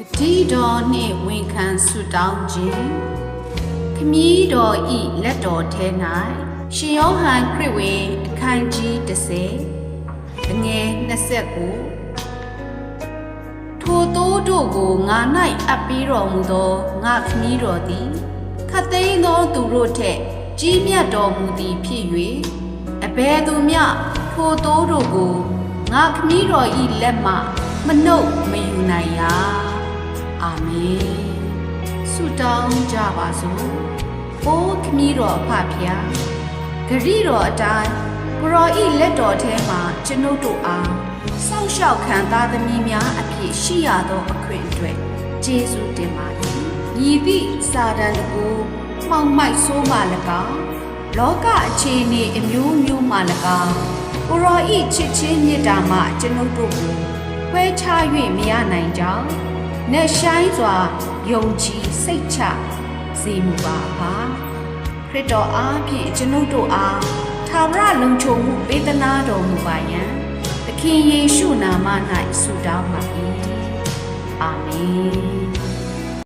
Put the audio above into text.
တတိတော်နှင့်ဝန်ခံဆုတောင်းခြင်းခမည်းတော်ဤလက်တော်ထဲ၌ရှင်ယောဟန်ခရစ်ဝင်အခန်းကြီး30အငယ်29ထိုသိုးတို့ကိုငါ၌အပ်ပြီးတော်မူသောငါခမည်းတော်သည်ခတ်သိမ်းသောသူတို့ထက်ကြီးမြတ်တော်မူသည်ဖြစ်၍အဘယ်သူမျှထိုသိုးတို့ကိုငါခမည်းတော်ဤလက်မှမနှုတ်မယူနိုင်ရာ အာမင်ဆုတောင်းကြပါစို့။အိုးခမည်းတော်အဖဖျားဂရိတော်အတိုင်းကိုရောဤလက်တော်ထဲမှာကျွန်ုပ်တို့အားစောင့်ရှောက်ခံသားသမီးများအဖြစ်ရှိရသောအခွင့်အတွက်ကျေးဇူးတင်ပါ၏။ညီသည့်စာတန်တကူမှောင်မိုက်ဆိုးမှ၎င်းလောကအခြေအနေအမျိုးမျိုးမှ၎င်းကိုရောဤချစ်ချင်းမြတ်တာမှကျွန်ုပ်တို့ကိုခွဲခြား၍မရနိုင်ကြောင်း နဲ့ဆိုင်စွာယုံကြည်စိတ်ချစေမူပါပါခရစ်တော်အားဖြင့်ကျွန်ုပ်တို့အားသာဝရလုံခြုံမှုပေးသနာတော်မူပါယံသခင်ယေရှုနာမ၌ဆုတောင်းပါ၏အာမင်